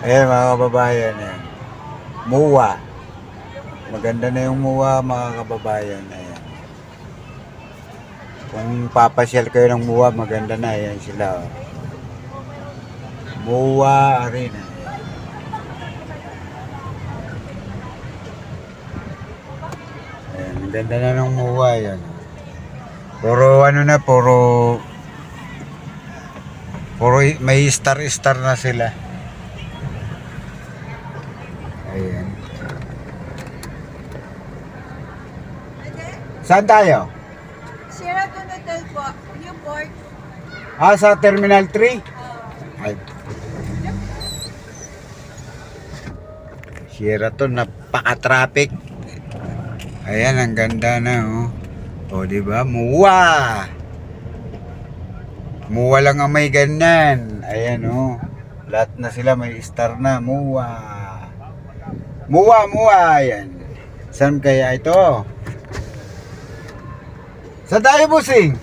Ayan mga kababayan. Ayan. Muwa. Maganda na yung muwa mga kababayan. Ayan. Kung papasyal kayo ng muwa, maganda na. Ayan sila. Oh. Muwa Arena. Ayan. Ganda na ng muwa. Ayan. Puro ano na, puro Puro may star-star na sila. Saan tayo? Sheraton Hotel po, Newport. Ah, sa Terminal 3? Ay. Sheraton, napaka-traffic. Ayan, ang ganda na, oh. O, di ba? Muwa! Muwa lang ang may ganyan. Ayan, oh. Lahat na sila may star na. Muwa. Muwa, muwa. Ayan. Saan kaya ito? Sa tayo, busing?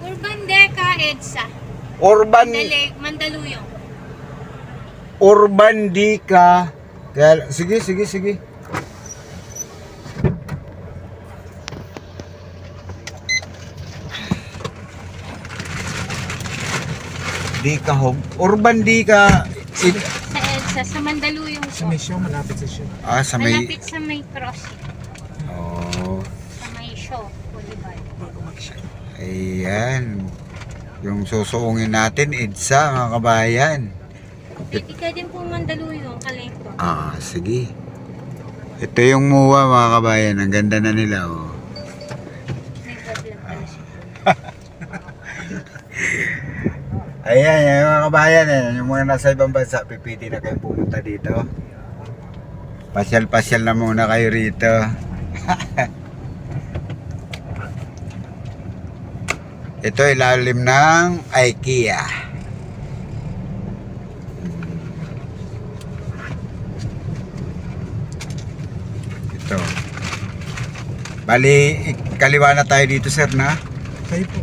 Urban Deca EDSA. Urban, Mandali, Mandaluyong. Urban Dika. Kaya, sige, sige, sige. Dika Home. Urban Dika. In, Sa EDSA, sa Mandaluyong Sa mission, malapit sa show. ah, sa may... Malapit sa may cross. Oh, Sa may show. Boulevard. Bago mag-show. Ayan. Yung susuungin natin, EDSA, mga kabayan. Pwede ka din po Mandaluyong, Kalengko. Ah, sige. Ito yung muwa, mga kabayan. Ang ganda na nila, oh. May problem pala siya. Ayan, yung mga kabayan, eh, yung mga nasa ibang bansa, pipili na kayo pumunta dito. Pasyal-pasyal na muna kayo rito. Ito ilalim ng IKEA. Ito. Bali, kaliwa na tayo dito, sir, na? Kayo po.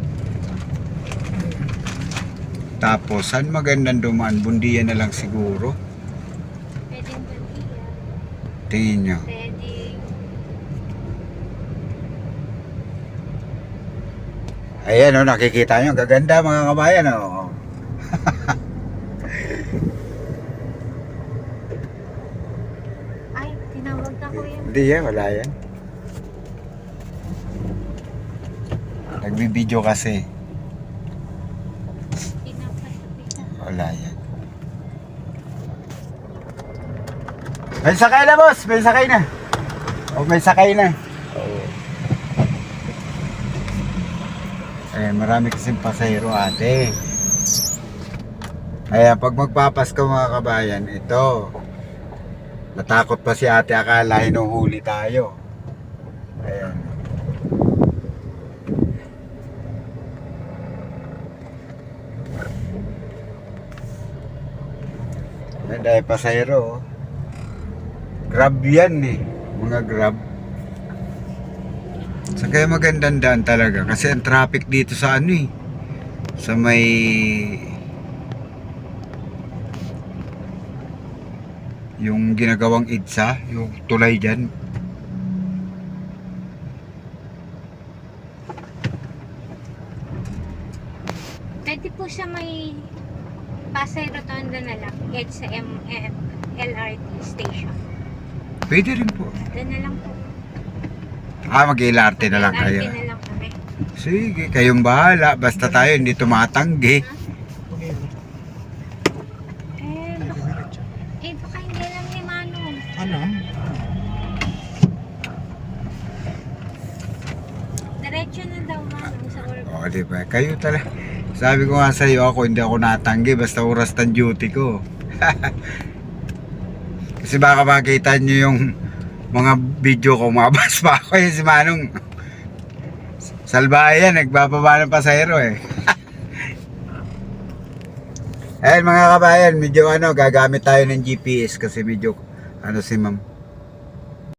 Tapos, saan magandang dumaan? Bundiya na lang siguro. Pwedeng Bundia. Tingin nyo. Pwedeng... Ayan o, nakikita nyo. Gaganda mga kabayan o. Ay, tinawag na ko yun. Hindi yan, wala yan. Nagbibideo kasi. Wala yan. May sakay na boss! May sakay na! O may sakay na. Ayan, marami kasing pasahero ate. Kaya pag magpapasko mga kabayan, ito. Natakot pa si ate akala hinuhuli tayo. Ayan. Ayan, dahil pasahero. oh. Grab yan eh. Mga grab. Sa kaya magandang daan talaga kasi ang traffic dito sa ano eh. Sa may yung ginagawang IDSA, yung tulay dyan. Pwede po siya may Pasay Rotonda na lang. EDSA M M LRT station. Pwede rin po. Doon na lang po. Ah, mag-LRT na lang kayo. LRT na lang kami. Sige, kayong bahala. Basta tayo hindi tumatanggi. Na. Eh, baka, eh, baka hindi alam ni Manong. Ano? Diretso na daw Manong sa work. O, di ba? Kayo talaga. Sabi ko nga sa iyo, ako hindi ako natanggi basta oras ng duty ko. Kasi baka makita nyo yung mga video ko, mabas pa ako eh, si Manong. Salbayan, nagbababa ng pasahero eh. Ayun mga kabayan, medyo ano, gagamit tayo ng GPS kasi medyo ano si ma'am.